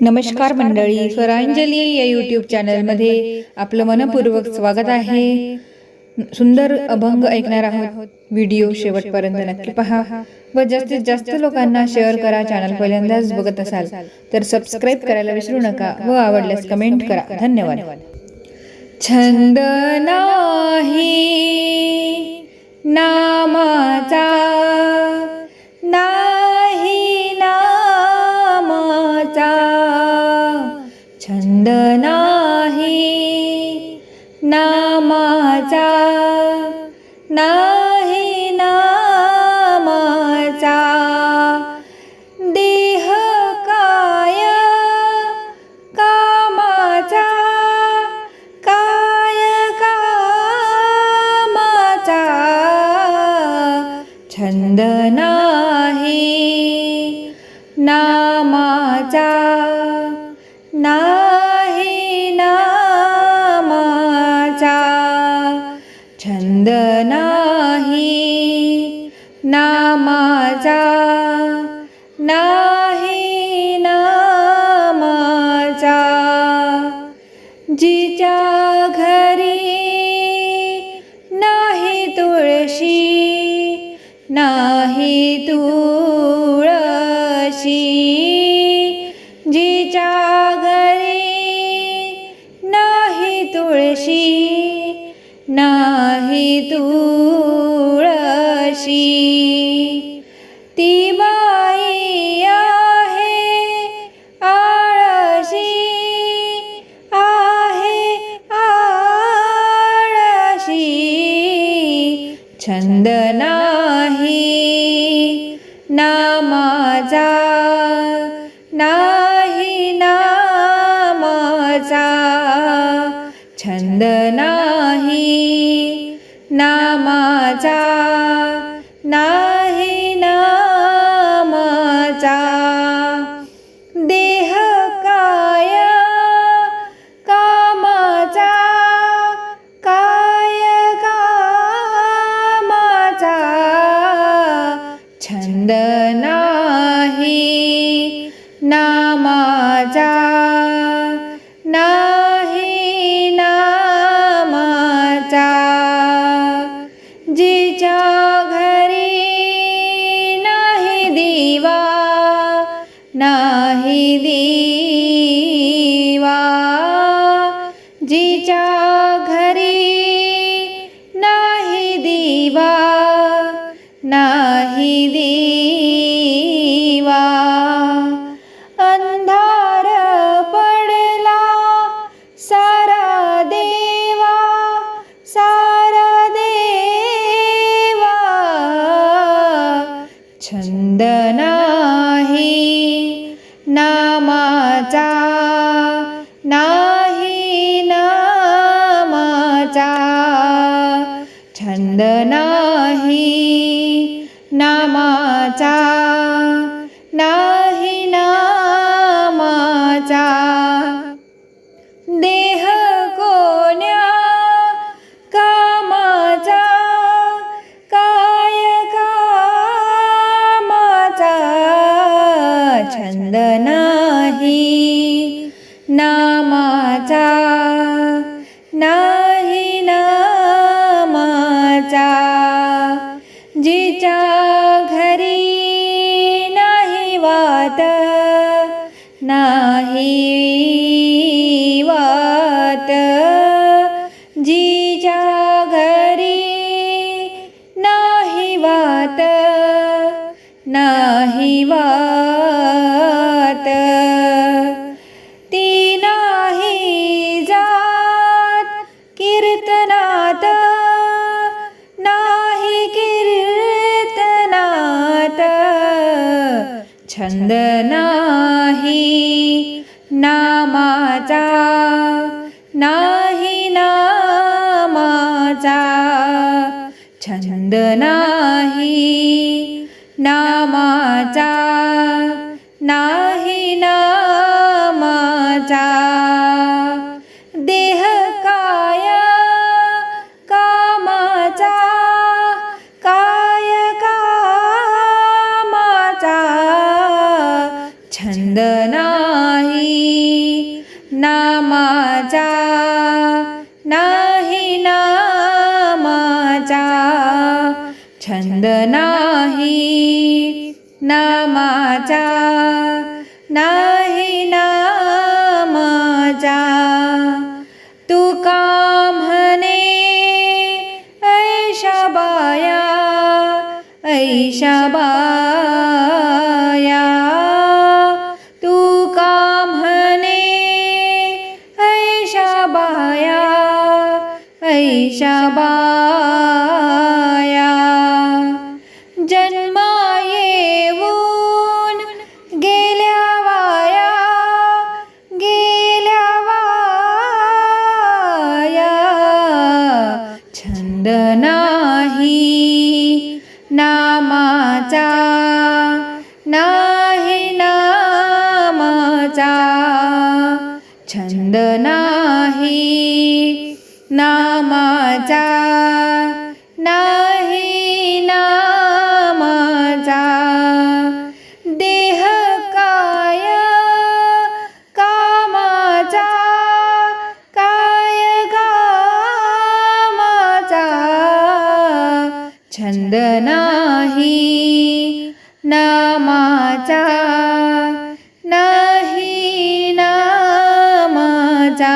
नमस्कार मंडळी स्वरांजली या यूट्यूब चॅनलमध्ये आपलं मनपूर्वक स्वागत आहे. सुंदर अभंग ऐकणार आहोत. व्हिडिओ शेवटपर्यंत नक्की पहा. व जास्तीत जास्त लोकांना शेअर करा चॅनल पहिल्यांदाच बघत असाल. तर सबस्क्राईब करायला विसरू नका. व आवडल्यास कमेंट करा. धन्यवाद. छंद नाही नामाचा नामाचा जिच्या घरी नाही तुळशी नाही तुळशी नाही. नामाचा नाही ना माझा. छंद नाही. नामाचा ना छंद नाही. नामाचा नाही नामाचा. छंद नाही. नामाचा नाही छंद नाही. नामाचा नाही नामाचा. छंद नाही. नामाचा छंद नाही. नामाचा नाही नामाचा. तुका म्हणे ऐशा बाया ऐशा बाया. तुका म्हणे ऐशा बाया ऐशा बाया. नाही नामाचा. छंद नाही नामाचा. नाही नामाचा. देह काय कामाचा? काय कामाचा छंद नाही. नामाचा नाही नामाचा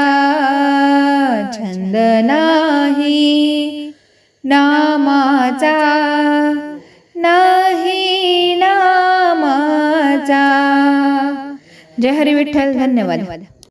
छंद नाही नामाचा नाही नामाचा. जय हरी विठ्ठल धन्यवाद.